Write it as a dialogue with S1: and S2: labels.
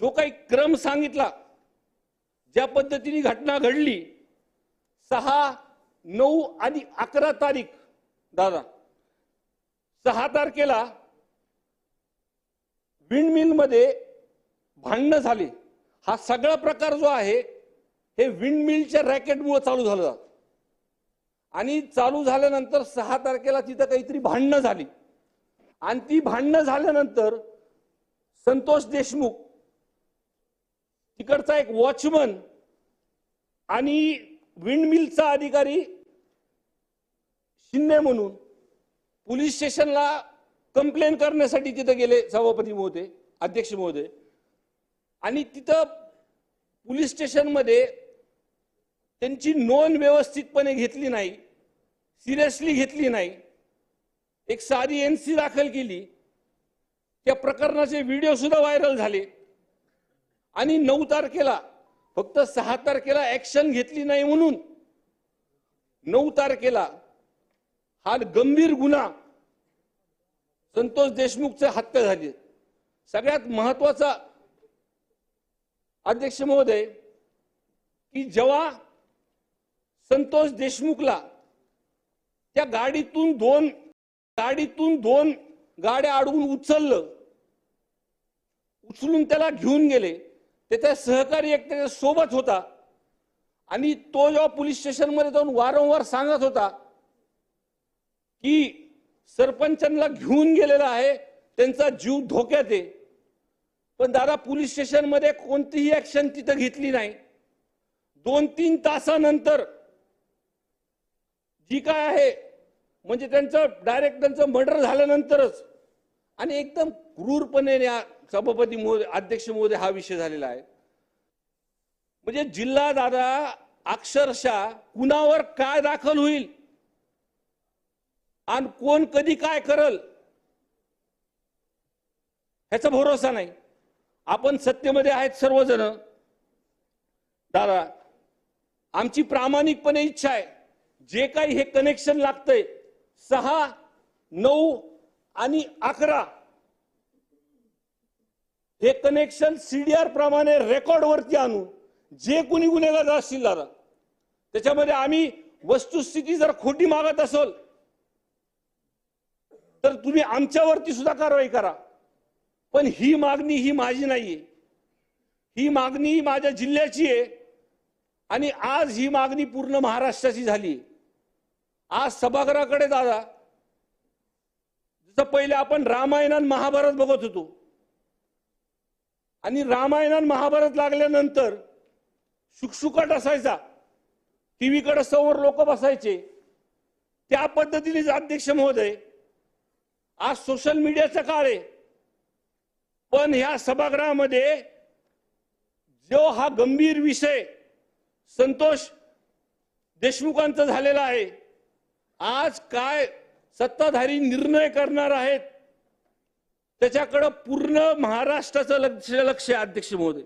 S1: जो काही क्रम सांगितला ज्या पद्धतीने घटना घडली सहा नऊ आणि अकरा तारीख दादा सहा तारखेला विंडमिलमध्ये भांडणं झाले. हा सगळा प्रकार जो आहे हे विंडमिलच्या रॅकेटमुळे चालू झाला आणि चालू झाल्यानंतर सहा तारखेला तिथं काहीतरी भांडणं झाली. आणि ती भांडणं झाल्यानंतर संतोष देशमुख तिकडचा एक वॉचमन आणि विंडमिलचा अधिकारी शिंदे म्हणून पोलीस स्टेशनला कंप्लेन करण्यासाठी तिथं गेले सभापती महोदय अध्यक्ष महोदय. आणि तिथं पोलीस स्टेशनमध्ये त्यांची नोंद व्यवस्थितपणे घेतली नाही सिरियसली घेतली नाही एक साधी एन सी दाखल केली. त्या प्रकरणाचे व्हिडिओ सुद्धा व्हायरल झाले. आणि नऊ तारखेला फक्त सहा तारखेला ऍक्शन घेतली नाही म्हणून नऊ तारखेला हा गंभीर गुन्हा संतोष देशमुखचे हत्या झाली सगळ्यात महत्त्वाचा अध्यक्ष महोदय की जेव्हा संतोष देशमुखला त्या गाडीतून दोन गाडीतून दोन गाड्या अडवून उचललं उचलून त्याला घेऊन गेले त्याचा सहकारी एक त्याच्या सोबत होता. आणि तो जेव्हा पोलीस स्टेशनमध्ये जाऊन वारंवार सांगत होता की सरपंचांना घेऊन गेलेला आहे त्यांचा जीव धोक्यात आहे. पण दादा पोलीस स्टेशनमध्ये कोणतीही ॲक्शन तिथं घेतली नाही. दोन तीन तासानंतर जी काय आहे म्हणजे त्यांचं डायरेक्ट त्यांचं मर्डर झाल्यानंतरच आणि एकदम क्रूरपणे या सभापती महोदय अध्यक्ष महोदय हा विषय झालेला आहे. म्हणजे जिल्हा दादा अक्षरशः कुणावर काय दाखल होईल? आणि कोण कधी काय करल? ह्याचा भरोसा नाही. आपण सत्तेमध्ये आहेत सर्वजण. दादा आमची प्रामाणिकपणे इच्छा आहे. जे काही हे कनेक्शन लागतंय सहा नऊ आणि अकरा हे कनेक्शन सीडीआर प्रमाणे रेकॉर्डवरती आणू आणून जे कोणी गुन्हेगार असतील दादा त्याच्यामध्ये आम्ही वस्तुस्थिती जर खोटी मागत असेल तर तुम्ही आमच्यावरती सुद्धा कारवाई करा. पण ही मागणी ही माझी नाहीये. ही मागणी माझ्या जिल्ह्याची आहे. आणि आज ही मागणी पूर्ण महाराष्ट्राची झाली. आज सभागृहाकडे दादा जसं पहिले आपण रामायण आणि महाभारत बघत होतो आणि रामायण आणि महाभारत लागल्यानंतर शुकशुकाट असायचा. टी व्हीकडे समोर लोक बसायचे. त्या पद्धतीने अध्यक्ष महोदय आज सोशल मीडियाचा काळ आहे. पण ह्या सभागृहामध्ये जो हा गंभीर विषय संतोष देशमुखांचा झालेला आहे आज काय सत्ताधारी निर्णय करणार आहेत त्याच्याकडं पूर्ण महाराष्ट्राचं लक्ष लक्ष आहे अध्यक्ष महोदय.